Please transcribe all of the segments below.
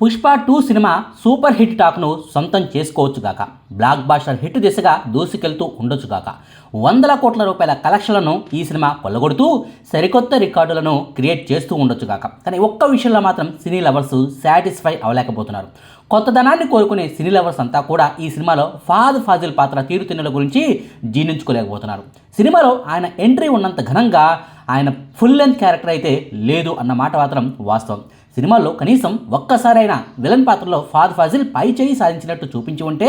Pushpa two cinema super hit టాక్ను సొంతం చేసుకోవచ్చుగాక black buster hit దిశగా దూసుకెళ్తూ ఉండొచ్చుగాక వందల కోట్ల రూపాయల కలెక్షన్లను ఈ సినిమా కొల్లగొడుతూ సరికొత్త రికార్డులను క్రియేట్ చేస్తూ ఉండొచ్చుగాక కానీ ఒక్క విషయంలో మాత్రం సినీ లవర్స్ సాటిస్ఫై అవ్వలేకపోతున్నారు. కొత్తదనాన్ని కోరుకునే సినీ లవర్స్ అంతా కూడా ఈ సినిమాలో ఫాద్ ఫాజిల్ పాత్ర తీరుతెన్నుల గురించి జీర్ణించుకోలేకపోతున్నారు. సినిమాలో ఆయన ఎంట్రీ ఉన్నంత ఘనంగా ఆయన ఫుల్ లెంత్ క్యారెక్టర్ అయితే లేదు అన్న మాట మాత్రం వాస్తవం. సినిమాలో కనీసం ఒక్కసారైనా విలన్ పాత్రలో ఫాద్ ఫాజిల్ పై చేయి సాధించినట్టు చూపించి ఉంటే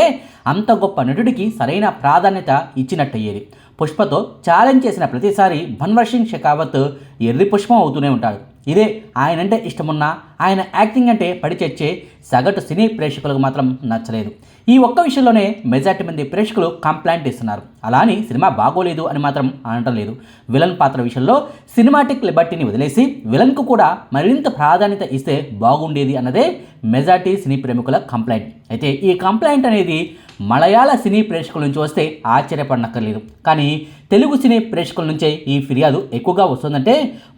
అంత గొప్ప నటుడికి సరైన ప్రాధాన్యత ఇచ్చినట్టయ్యేది. పుష్పతో ఛాలెంజ్ చేసిన ప్రతిసారి భన్వర్ సింగ్ షెకావత్ ఎర్రి పుష్పం అవుతూనే ఉంటాడు. ఇదే ఆయనంటే ఇష్టమున్నా ఆయన యాక్టింగ్ అంటే పడిచెచ్చే సగటు సినీ ప్రేక్షకులకు మాత్రం నచ్చలేదు. ఈ ఒక్క విషయంలోనే మెజార్టీ మంది ప్రేక్షకులు కంప్లైంట్ ఇస్తున్నారు. అలా అని సినిమా బాగోలేదు అని మాత్రం అనటం లేదు విలన్ పాత్ర విషయంలో సినిమాటిక్ లిబర్టీని వదిలేసి విలన్కు కూడా మరింత ప్రాధాన్యత ఇస్తే బాగుండేది అన్నదే మెజార్టీ సినీ ప్రేమికుల కంప్లైంట్. అయితే ఈ కంప్లైంట్ అనేది మలయాళ సినీ ప్రేక్షకుల నుంచి వస్తే ఆశ్చర్యపడనక్కర్లేదు. కానీ తెలుగు సినీ ప్రేక్షకుల నుంచే ఈ ఫిర్యాదు ఎక్కువగా వస్తుందంటే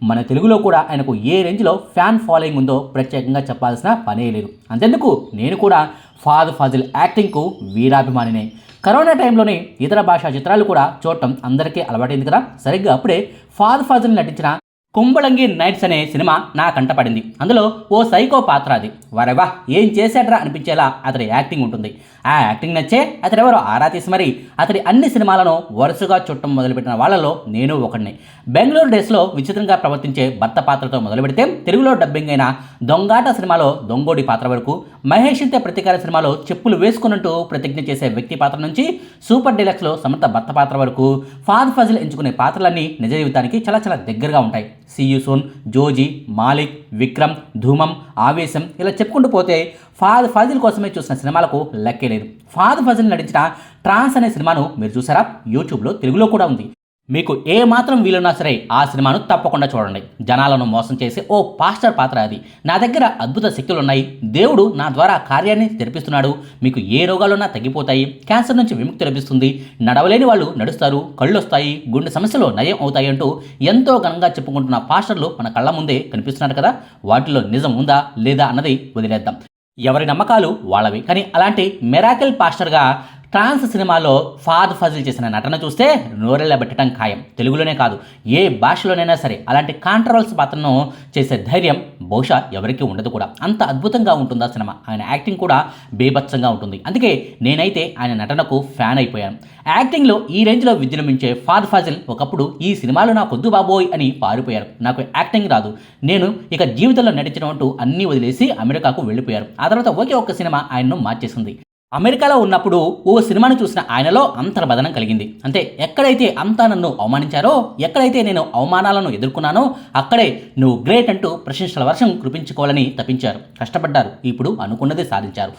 మన తెలుగులో కూడా ఆయనకు ఏ రేంజ్లో ఫ్యాన్ ఫాలోయింగ్ ఉందో ప్రత్యేకంగా చెప్పాల్సిన పనే లేదు. అంతెందుకు? నేను కూడా ఫాద్ ఫాజిల్ యాక్టింగ్కు వీరాభిమానినే. కరోనా టైంలోనే ఇతర భాషా చిత్రాలు కూడా చూడటం అందరికీ అలవాటైంది కదా? సరిగ్గా అప్పుడే ఫాద్ ఫాజిల్ నటించిన కుంబళంగి నైట్స్ అనే సినిమా నా కంటపడింది. అందులో ఓ సైకో పాత్ర అది. వరేవా ఏం చేశాడ్రా అనిపించేలా అతడి యాక్టింగ్ ఉంటుంది. ఆ యాక్టింగ్ నచ్చే అతడెవరో ఆరా తీసి మరి అతడి అన్ని సినిమాలను వరుసగా చుట్టం మొదలుపెట్టిన వాళ్ళలో నేను ఒకడిని. బెంగళూరు డేస్లో విచిత్రంగా ప్రవర్తించే భర్త పాత్రతో మొదలు పెడితే తెలుగులో డబ్బింగ్ అయిన దొంగాట సినిమాలో దొంగోడి పాత్ర వరకు మహేష్ ఇంత ప్రతికార సినిమాలో చెప్పులు వేసుకున్నట్టు ప్రతిజ్ఞ చేసే వ్యక్తి పాత్ర నుంచి సూపర్ డీలక్స్లో సమర్థ భర్త పాత్ర వరకు ఫాద్ ఫజిల్ ఎంచుకునే పాత్రలన్నీ నిజ జీవితానికి చాలా చాలా దగ్గరగా ఉంటాయి. C U soon Joji Malik Vikram Dhoomam Aavesham ఇలా చెప్పుకుంటూ పోతే ఫాద్ ఫజిల్ కోసమే చూసిన సినిమాలకు లెక్కే లేదు. ఫాద్ ఫజిల్ నటించిన ట్రాన్స్ అనే సినిమాను మీరు చూసారా? యూట్యూబ్లో తెలుగులో కూడా ఉంది. మీకు ఏ మాత్రం వీలున్నా సరే ఆ సినిమాను తప్పకుండా చూడండి. జనాలను మోసం చేసే ఓ పాస్టర్ పాత్ర అది. నా దగ్గర అద్భుత శక్తులు ఉన్నాయి దేవుడు నా ద్వారా కార్యాన్ని తెరిపిస్తున్నాడు. మీకు ఏ రోగాలున్నా తగ్గిపోతాయి. క్యాన్సర్ నుంచి విముక్తి లభిస్తుంది. నడవలేని వాళ్ళు నడుస్తారు. కళ్ళు వస్తాయి గుండె సమస్యలు నయం అవుతాయి అంటూ ఎంతో ఘనంగా చెప్పుకుంటున్న పాస్టర్లు మన కళ్ళ ముందే కనిపిస్తున్నారు కదా? వాటిలో నిజం ఉందా లేదా అన్నది వదిలేద్దాం. ఎవరి నమ్మకాలు వాళ్ళవి. కానీ అలాంటి మెరాకిల్ పాస్టర్గా ట్రాన్స్ సినిమాలో ఫాద్ ఫజిల్ చేసిన నటన చూస్తే నోరెళ్ళబెట్టడం ఖాయం. తెలుగులోనే కాదు ఏ భాషలోనైనా సరే అలాంటి కాంట్రవర్స్ పాత్రను చేసే ధైర్యం బహుశా ఎవరికీ ఉండదు కూడా. అంత అద్భుతంగా ఉంటుందా సినిమా? ఆయన యాక్టింగ్ కూడా బేభత్సంగా ఉంటుంది. అందుకే నేనైతే ఆయన నటనకు ఫ్యాన్ అయిపోయాను. యాక్టింగ్లో ఈ రేంజ్లో విజృంభించే ఫాద్ ఫాజిల్ ఒకప్పుడు ఈ సినిమాలో నాకు వద్దు బాబోయ్ అని పారిపోయారు. నాకు యాక్టింగ్ రాదు. నేను ఇక జీవితంలో నటించడం అంటూ అన్నీ వదిలేసి అమెరికాకు వెళ్ళిపోయారు. ఆ తర్వాత ఒకే ఒక్క సినిమా ఆయన్ను మార్చేసింది. అమెరికాలో ఉన్నప్పుడు ఓ సినిమాను చూసిన ఆయనలో అంతర్బదనం కలిగింది. అంతే ఎక్కడైతే అంతా నన్ను అవమానించారో ఎక్కడైతే నేను అవమానాలను ఎదుర్కొన్నానో అక్కడే నువ్వు గ్రేట్ అంటూ ప్రశంసల వర్షం కురిపించుకోవాలని తప్పించారు కష్టపడ్డారు. ఇప్పుడు అనుకున్నదే సాధించారు.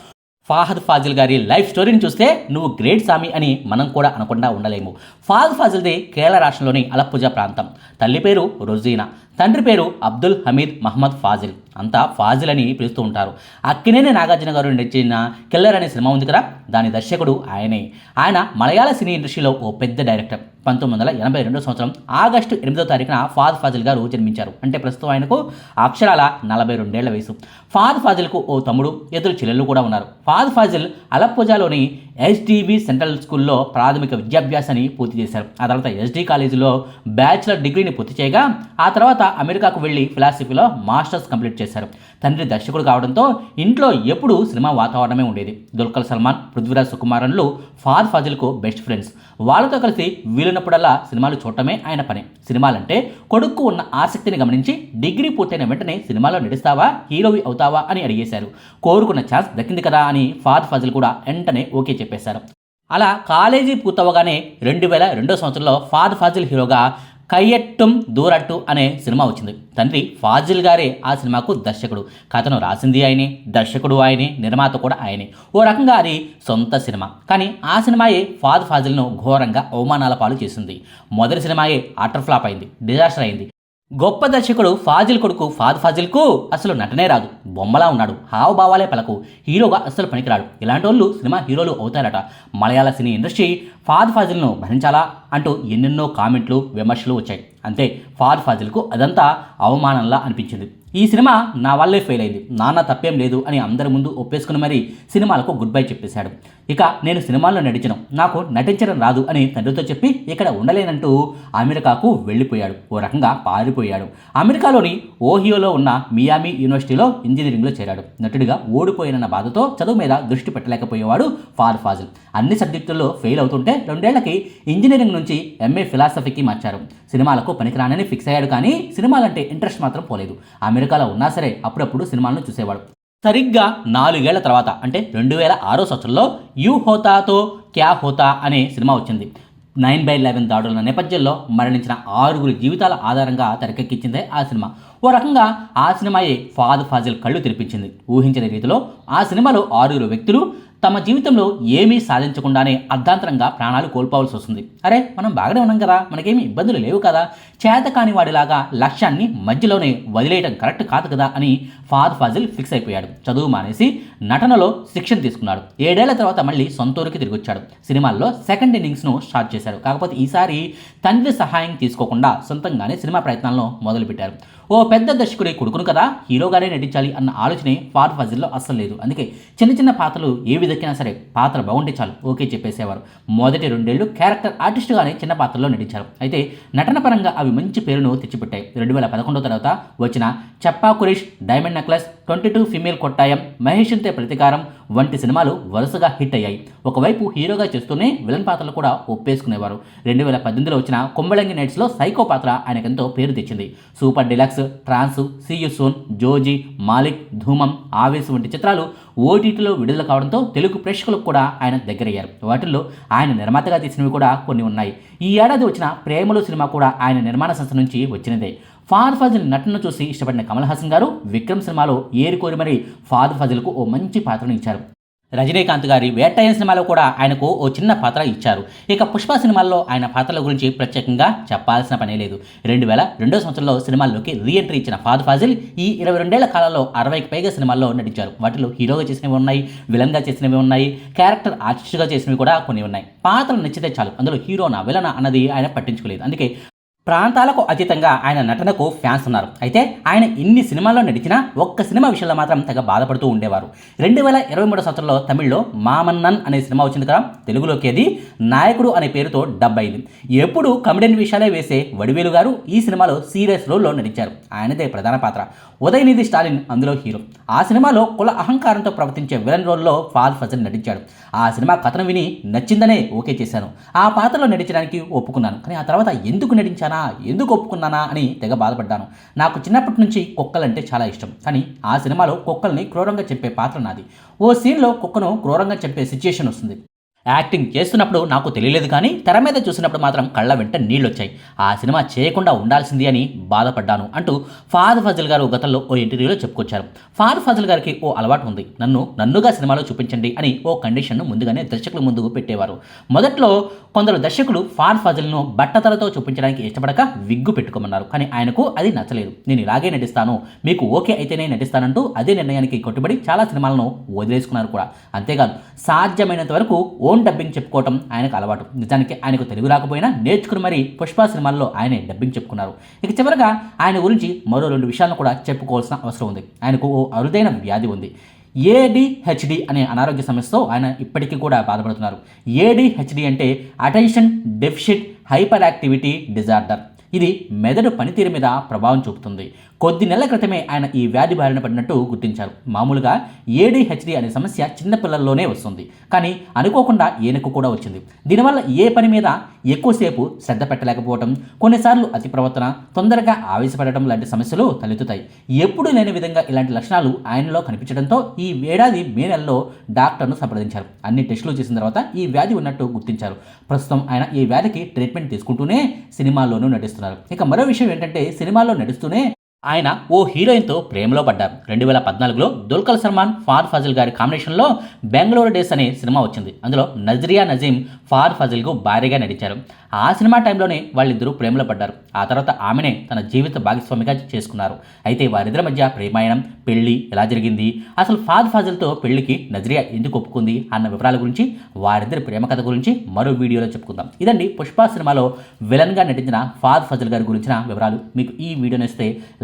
ఫాహద్ ఫాజిల్ గారి లైఫ్ స్టోరీని చూస్తే నువ్వు గ్రేట్ సామి అని మనం కూడా అనకుండా ఉండలేము. ఫాహద్ ఫాజిల్ది కేరళ రాష్ట్రంలోని అలప్పుజ ప్రాంతం. తల్లి పేరు రొజీనా. తండ్రి పేరు అబ్దుల్ హమీద్ మహమ్మద్ ఫాజిల్. అంతా ఫాజిల్ అని పిలుస్తూ ఉంటారు. అక్కినేని నాగార్జున గారు నడిచిన కిల్లర్ అనే సినిమా ఉంది కదా దాని దర్శకుడు ఆయనే. ఆయన మలయాళ సినీ ఇండస్ట్రీలో ఓ పెద్ద డైరెక్టర్. పంతొమ్మిది వందల ఎనభై రెండో సంవత్సరం ఆగస్టు ఎనిమిదో తారీఖున ఫాద్ ఫాజిల్ గారు జన్మించారు. అంటే ప్రస్తుతం ఆయనకు అక్షరాల నలభై రెండేళ్ళ వయసు. ఫాద్ ఫాజిల్కు ఓ తమ్ముడు ఇద్దరు చెల్లెళ్ళు కూడా ఉన్నారు. ఫాద్ ఫాజిల్ అలప్పుజాలోని ఎస్డిబి సెంట్రల్ స్కూల్లో ప్రాథమిక విద్యాభ్యాసాన్ని పూర్తి చేశారు. ఆ తర్వాత ఎస్డి కాలేజీలో బ్యాచిలర్ డిగ్రీని పూర్తి చేయగా ఆ తర్వాత అమెరికాకు వెళ్ళి ఫిలాసఫీలో మాస్టర్స్ కంప్లీట్ చేశారు. తండ్రి దర్శకుడు కావడంతో ఇంట్లో ఎప్పుడూ సినిమా వాతావరణమే ఉండేది. దుల్కర్ సల్మాన్ పృథ్వీరాజ్ సుకుమారన్లు ఫాద్ ఫాజిల్కు బెస్ట్ ఫ్రెండ్స్. వాళ్ళతో కలిసి వీలున్నప్పుడల్లా సినిమాలు చూడటమే ఆయన పని. సినిమాలంటే కొడుకు ఉన్న ఆసక్తిని గమనించి డిగ్రీ పూర్తయిన వెంటనే సినిమాలో నడుస్తావా హీరోవి అవుతావా అని అడిగేశారు. కోరుకున్న ఛాన్స్ దక్కింది కదా అని ఫాద్ ఫజిల్ కూడా వెంటనే ఓకే చెప్పేశారు. అలా కాలేజీ పూర్తవగానే రెండు వేల రెండో సంవత్సరంలో ఫాద్ ఫాజిల్ హీరోగా కయ్యట్టుం దూరట్టు అనే సినిమా వచ్చింది. తండ్రి ఫాజిల్ గారే ఆ సినిమాకు దర్శకుడు. కథను రాసింది ఆయనే దర్శకుడు ఆయనే నిర్మాత కూడా ఆయనే. ఓ రకంగా అది సొంత సినిమా. కానీ ఆ సినిమాయే ఫాద్ ఫాజిల్ను ఘోరంగా అవమానాల పాలు చేసింది. మొదటి సినిమాయే అటర్ ఫ్లాప్ అయింది డిజాస్టర్ అయింది. గొప్ప దర్శకుడు ఫాజిల్ కొడుకు ఫాద్ ఫాజిల్కు అసలు నటనే రాదు. బొమ్మలా ఉన్నాడు. హావభావాలే పలకు. హీరోగా అస్సలు పనికిరాడు. ఇలాంటి వాళ్ళు సినిమా హీరోలు అవుతారట. మలయాళ సినీ ఇండస్ట్రీ ఫాద్ ఫాజిల్ను భరించాలా అంటూ ఎన్నెన్నో కామెంట్లు విమర్శలు వచ్చాయి. అంతే ఫాద్ ఫాజిల్కు అదంతా అవమానంలా అనిపించింది. ఈ సినిమా నా వల్లే ఫెయిల్ అయింది. నాన్న తప్పేం లేదు అని అందరి ముందు ఒప్పేసుకుని మరీ సినిమాలకు గుడ్ బై చెప్పేశాడు. ఇక నేను సినిమాల్లో నటించను. నాకు నటించడం రాదు అని తండ్రితో చెప్పి ఇక్కడ ఉండలేనంటూ అమెరికాకు వెళ్ళిపోయాడు. ఓ రకంగా పారిపోయాడు. అమెరికాలోని ఓహియోలో ఉన్న మియామి యూనివర్సిటీలో ఇంజనీరింగ్లో చేరాడు. నటుడిగా ఓడిపోయినన్న బాధతో చదువు మీద దృష్టి పెట్టలేకపోయేవాడు ఫార్ ఫాజిల్. అన్ని సబ్జెక్టుల్లో ఫెయిల్ అవుతుంటే రెండేళ్ళకి ఇంజనీరింగ్ నుంచి ఎంఏ ఫిలాసఫీకి మార్చారు. సినిమాలకు పనికిరానని ఫిక్స్ అయ్యాడు కానీ సినిమాలంటే ఇంట్రెస్ట్ మాత్రం పోలేదు. అమెరికాలో ఉన్నా సరే అప్పుడప్పుడు సినిమాలను చూసేవాడు. సరిగ్గా నాలుగేళ్ళ తర్వాత అంటే రెండు వేల ఆరో సంవత్సరంలో యూ హోతాతో క్యా హోతా అనే సినిమా వచ్చింది. నైన్ బై లెవెన్ దాడుల నేపథ్యంలో మరణించిన ఆరుగురు జీవితాల ఆధారంగా తెరకెక్కించిందే ఆ సినిమా. ఓ రకంగా ఆ సినిమాయే ఫాద్ ఫాజిల్ కళ్ళు తెరిపించింది. ఊహించని రీతిలో ఆ సినిమాలో ఆరుగురు వ్యక్తులు తమ జీవితంలో ఏమీ సాధించకుండానే అర్ధాంతరంగా ప్రాణాలు కోల్పోవాల్సి వస్తుంది. అరే మనం బాగానే ఉన్నాం కదా మనకేమీ ఇబ్బందులు లేవు కదా. చేత కాని వాడిలాగా లక్ష్యాన్ని మధ్యలోనే వదిలేయడం కరెక్ట్ కాదు కదా అని ఫాద్ ఫాజిల్ ఫిక్స్ అయిపోయాడు. చదువు మానేసి నటనలో శిక్షణ తీసుకున్నాడు. ఏడేళ్ళ తర్వాత మళ్ళీ సొంతూరుకి తిరిగి వచ్చాడు సినిమాల్లో సెకండ్ ఇన్నింగ్స్ను స్టార్ట్ చేశాడు కాకపోతే ఈసారి తండ్రి సహాయం తీసుకోకుండా సొంతంగానే సినిమా ప్రయత్నాలను మొదలుపెట్టారు. ఓ పెద్ద దర్శకుడి కొడుకును కదా? హీరోగానే నటించాలి అన్న ఆలోచనే ఫార్ ఫజిల్లో అస్సలు లేదు. అందుకే చిన్న చిన్న పాత్రలు ఏ విధంగా సరే పాత్ర బాగుంటే చాలు. ఓకే చెప్పేసేవారు. మొదటి రెండేళ్ళు క్యారెక్టర్ ఆర్టిస్టుగానే చిన్న పాత్రలో నటించారు. అయితే నటన పరంగా అవి మంచి పేరును తెచ్చిపెట్టాయి. రెండు వేల పదకొండో తర్వాత వచ్చిన Chappa Kurishu diamond necklace twenty two female Kottayam మహేష్ంతే ప్రతికారం ప్రతీకారం వంటి సినిమాలు వరుసగా హిట్ అయ్యాయి. ఒకవైపు హీరోగా చేస్తూనే విలన్ పాత్రలు కూడా ఒప్పేసుకునేవారు. రెండు వేల పద్దెనిమిదిలో వచ్చిన కుంబళంగి నైట్స్లో సైకో పాత్ర ఆయనకెంతో పేరు తెచ్చింది. Super deluxe trance C U soon Joji Malik Dhoomam Aavesham వంటి చిత్రాలు ఓటీటీలో విడుదల కావడంతో తెలుగు ప్రేక్షకులకు కూడా ఆయన దగ్గరయ్యారు. వాటిల్లో ఆయన నిర్మాతగా తీసినవి కూడా కొన్ని ఉన్నాయి. ఈ ఏడాది వచ్చిన ప్రేమలు సినిమా కూడా ఆయన నిర్మాణ సంస్థ నుంచి వచ్చినదే. ఫాద్ ఫజిల్ నటనను చూసి ఇష్టపడిన కమల్ హాసన్ గారు విక్రమ్ సినిమాలో ఏరుకోరి మరి ఫాదర్ ఫజిల్కు ఓ మంచి పాత్రను ఇచ్చారు. రజనీకాంత్ గారి వేటాయన్ సినిమాలో కూడా ఆయనకు ఓ చిన్న పాత్ర ఇచ్చారు. ఇక పుష్ప సినిమాల్లో ఆయన పాత్రల గురించి ప్రత్యేకంగా చెప్పాల్సిన పనే లేదు. రెండు వేల రెండో సంవత్సరంలో సినిమాల్లోకి రీ ఎంట్రీ ఇచ్చిన ఫాద్ ఫాజిల్ ఈ ఇరవై రెండేళ్ళ కాలంలో అరవైకి పైగా సినిమాల్లో నటించారు. వాటిలో హీరోగా చేసినవి ఉన్నాయి విలన్గా చేసినవి ఉన్నాయి క్యారెక్టర్ ఆర్టిస్ట్గా చేసినవి కూడా కొన్ని ఉన్నాయి. పాత్రలు నచ్చితే చాలు అందులో హీరోనా విలనా అన్నది ఆయన పట్టించుకోలేదు. అందుకే ప్రాంతాలకు అతీతంగా ఆయన నటనకు ఫ్యాన్స్ ఉన్నారు. అయితే ఆయన ఇన్ని సినిమాల్లో నటించినా ఒక్క సినిమా విషయంలో మాత్రం తెగ బాధపడుతూ ఉండేవారు. రెండు వేల ఇరవై మూడో సంవత్సరంలో తమిళ్ళో మామన్నన్ అనే సినిమా వచ్చింది కదా తెలుగులోకి అది నాయకుడు అనే పేరుతో డబ్ అయింది. ఎప్పుడు కమెడియన్ విషయాలే వేసే వడివేలు గారు ఈ సినిమాలో సీరియస్ రోల్లో నటించారు. ఆయనదే ప్రధాన పాత్ర. ఉదయనిధి స్టాలిన్ అందులో హీరో. ఆ సినిమాలో కుల అహంకారంతో ప్రవర్తించే విలన్ రోల్లో ఫాల్ ఫజల్ నటించాడు. ఆ సినిమా కథను విని నచ్చిందనే ఓకే చేశాను. ఆ పాత్రలో నటించడానికి ఒప్పుకున్నాను. కానీ ఆ తర్వాత ఎందుకు నటించాను? ఎందుకు ఒప్పుకున్నానా? అని తెగ బాధపడ్డాను. నాకు చిన్నప్పటి నుంచి కుక్కలంటే చాలా ఇష్టం. కానీ ఆ సినిమాలో కుక్కల్ని క్రూరంగా చెప్పే పాత్ర నాది. ఓ సీన్లో కుక్కను క్రూరంగా చెప్పే సిచ్యుయేషన్ వస్తుంది. యాక్టింగ్ చేస్తున్నప్పుడు నాకు తెలియలేదు కానీ తెర మీద చూసినప్పుడు మాత్రం కళ్ళ వెంట నీళ్ళు వచ్చాయి ఆ సినిమా చేయకుండా ఉండాల్సింది అని బాధపడ్డాను అంటూ ఫాద్ ఫజల్ గారు గతంలో ఓ ఇంటర్వ్యూలో చెప్పుకొచ్చారు. ఫాద్ ఫజల్ గారికి ఓ అలవాటు ఉంది. నన్ను నన్నుగా సినిమాలో చూపించండి అని ఓ కండిషన్ను ముందుగానే దర్శకుల ముందుకు పెట్టేవారు. మొదట్లో కొందరు దర్శకులు ఫాద్ ఫజల్ను బట్టతలతో చూపించడానికి ఇష్టపడక విగ్గు పెట్టుకోమన్నారు. కానీ ఆయనకు అది నచ్చలేదు. నేను ఇలాగే నటిస్తాను. మీకు ఓకే అయితేనే నటిస్తానంటూ అదే నిర్ణయానికి కట్టుబడి చాలా సినిమాలను వదిలేసుకున్నారు కూడా. అంతేకాదు సాధ్యమైనంత వరకు ఓన్ డబ్బింగ్ చెప్పుకోవటం ఆయనకు అలవాటు. నిజానికి ఆయనకు తెలుగు రాకపోయినా నేర్చుకుని మరీ పుష్ప సినిమాల్లో ఆయనే డబ్బింగ్ చెప్పుకున్నారు. ఇక చివరగా ఆయన గురించి మరో రెండు విషయాలను కూడా చెప్పుకోవాల్సిన అవసరం ఉంది. ఆయనకు ఓ అరుదైన వ్యాధి ఉంది. ఏడిహెచ్డి అనే అనారోగ్య సమస్యతో ఆయన ఇప్పటికీ కూడా బాధపడుతున్నారు. ఏడిహెచ్డి అంటే attention deficit hyper activity disorder. ఇది మెదడు పనితీరు మీద ప్రభావం చూపుతుంది. కొద్ది నెలల క్రితమే ఆయన ఈ వ్యాధి బారిన పడినట్టు గుర్తించారు. మామూలుగా ఏడీహెచ్డి అనే సమస్య చిన్నపిల్లల్లోనే వస్తుంది. కానీ అనుకోకుండా ఈయనకు కూడా వచ్చింది. దీనివల్ల ఏ పని మీద ఎక్కువసేపు శ్రద్ధ పెట్టలేకపోవడం కొన్నిసార్లు అతి ప్రవర్తన తొందరగా ఆవేశపడటం లాంటి సమస్యలు తలెత్తుతాయి. ఎప్పుడు లేని విధంగా ఇలాంటి లక్షణాలు ఆయనలో కనిపించడంతో ఈ ఏడాది మే నెలలో డాక్టర్ను సంప్రదించారు. అన్ని టెస్టులు చేసిన తర్వాత ఈ వ్యాధి ఉన్నట్టు గుర్తించారు. ప్రస్తుతం ఆయన ఈ వ్యాధికి ట్రీట్మెంట్ తీసుకుంటూనే సినిమాల్లోనూ నటిస్తున్నారు. ఇక మరో విషయం ఏంటంటే సినిమాల్లో నటిస్తూనే ఆయన ఓ హీరోయిన్తో ప్రేమలో పడ్డారు. రెండు వేల పద్నాలుగులో దుల్కల్ సల్మాన్ ఫార్ ఫజిల్ గారి కాంబినేషన్లో బెంగళూరు డేస్ అనే సినిమా వచ్చింది. అందులో నజ్రియా నజీం ఫార్ ఫజిల్కు భారీగా నటించారు. ఆ సినిమా టైంలోనే వాళ్ళిద్దరూ ప్రేమలో పడ్డారు. ఆ తర్వాత ఆమెనే తన జీవిత భాగస్వామిగా చేసుకున్నారు. అయితే వారిద్దరి మధ్య ప్రేమాయణం పెళ్ళి ఎలా జరిగింది? అసలు ఫాద్ ఫాజిల్తో పెళ్ళికి నజ్రియా ఎందుకు ఒప్పుకుంది అన్న వివరాల గురించి వారిద్దరి ప్రేమ కథ గురించి మరో వీడియోలో చెప్పుకుందాం. ఇదండి పుష్ప సినిమాలో విలన్గా నటించిన ఫాద్ ఫజిల్ గారి గురించిన వివరాలు. మీకు ఈ వీడియో నచ్చితే